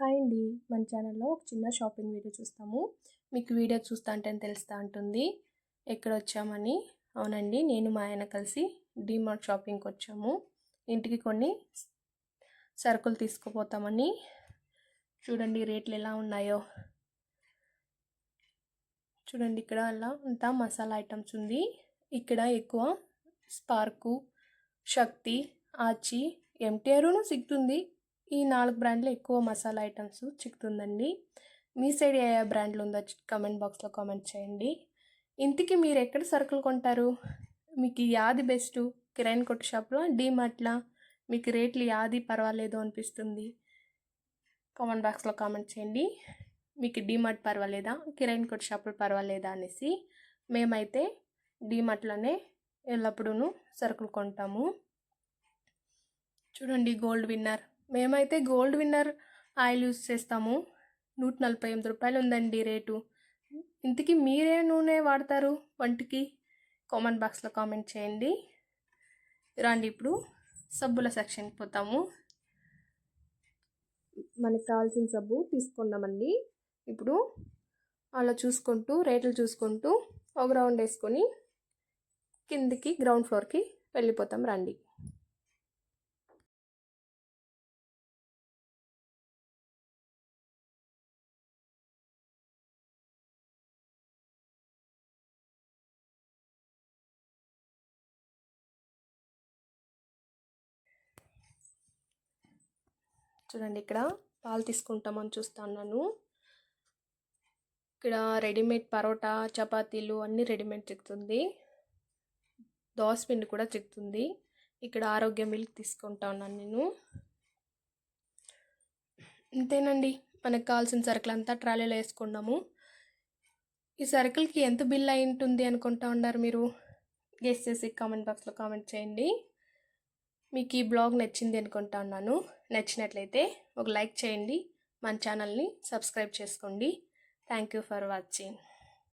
Hi అండి. మన ఛానల్లో ఒక చిన్న షాపింగ్ వీడియో చూస్తాము. మీకు వీడియో చూస్తా అంటే తెలుస్తా ఉంటుంది ఎక్కడ వచ్చామని? అవునండి నేను మా ఆయన కలిసి డిమార్ట్ షాపింగ్కి వచ్చాము. ఇంటికి కొన్ని సరుకులు తీసుకుపోతామని. చూడండి రేట్లు ఎలా ఉన్నాయో. చూడండి ఇక్కడ అలా అంతా మసాలా ఐటమ్స్ ఉంది. ఇక్కడ ఎక్కువ స్పార్కు శక్తి ఆచి ఎంటీఆర్ను సిగ్గుతుంది. ఈ నాలుగు బ్రాండ్లో ఎక్కువ మసాలా ఐటమ్స్ చిక్కుతుందండి. మీ సైడ్ ఏ ఏ బ్రాండ్లు ఉందో కమెంట్ బాక్స్లో కామెంట్ చేయండి. ఇంటికి మీరు ఎక్కడ సరుకులు కొంటారు? మీకు యాది బెస్ట్ కిరాయిన్ కొట్టు షాప్లో డీమార్ట్లా? మీకు రేట్లు యాది పర్వాలేదు అనిపిస్తుంది? కామెంట్ బాక్స్లో కామెంట్ చేయండి. మీకు డీమార్ట్ పర్వాలేదా? కిరాయిన్ కొట్టు షాపులు పర్వాలేదా అనేసి మేమైతే డీమార్ట్లోనే ఎల్లప్పుడూ సరుకులు కొంటాము. చూడండి గోల్డ్ విన్నర్ మేమైతే గోల్డ్ విన్నర్ ఆయిల్ యూస్ చేస్తాము. నూట నలభై ఎనిమిది రూపాయలు ఉందండి రేటు. ఇంతకీ మీరే నూనె వాడతారు? వంటికి కామెంట్ బాక్స్లో కామెంట్ చేయండి. రండి ఇప్పుడు సబ్బుల సెక్షన్కి పోతాము. మనకి కావాల్సిన సబ్బు తీసుకున్నామండి ఇప్పుడు అలా చూసుకుంటూ రేట్లు చూసుకుంటూ ఒక రౌండ్ వేసుకొని కిందికి గ్రౌండ్ ఫ్లోర్కి వెళ్ళిపోతాం. రండి. చూడండి ఇక్కడ పాలు తీసుకుంటామని చూస్తున్నాను. ఇక్కడ రెడీమేడ్ పరోటా చపాతీలు అన్నీ రెడీమేడ్ చిక్కుతుంది. దోశ పిండి కూడా చిక్కుతుంది. ఇక్కడ ఆరోగ్య మిల్క్ తీసుకుంటా ఉన్నాను నేను. అంతేనండి మనకు కావాల్సిన సరుకులంతా ట్రాలీలో వేసుకున్నాము. ఈ సరుకులకి ఎంత బిల్ అయి ఉంటుంది అనుకుంటా ఉన్నారు మీరు? గెస్ట్ చేసి కామెంట్ బాక్స్లో కామెంట్ చేయండి. మీకు ఈ బ్లాగ్ నచ్చింది అనుకుంటా ఉన్నాను. నచ్చినట్లయితే ఒక లైక్ చేయండి. మన ఛానల్ని సబ్స్క్రైబ్ చేసుకోండి. Thank you for watching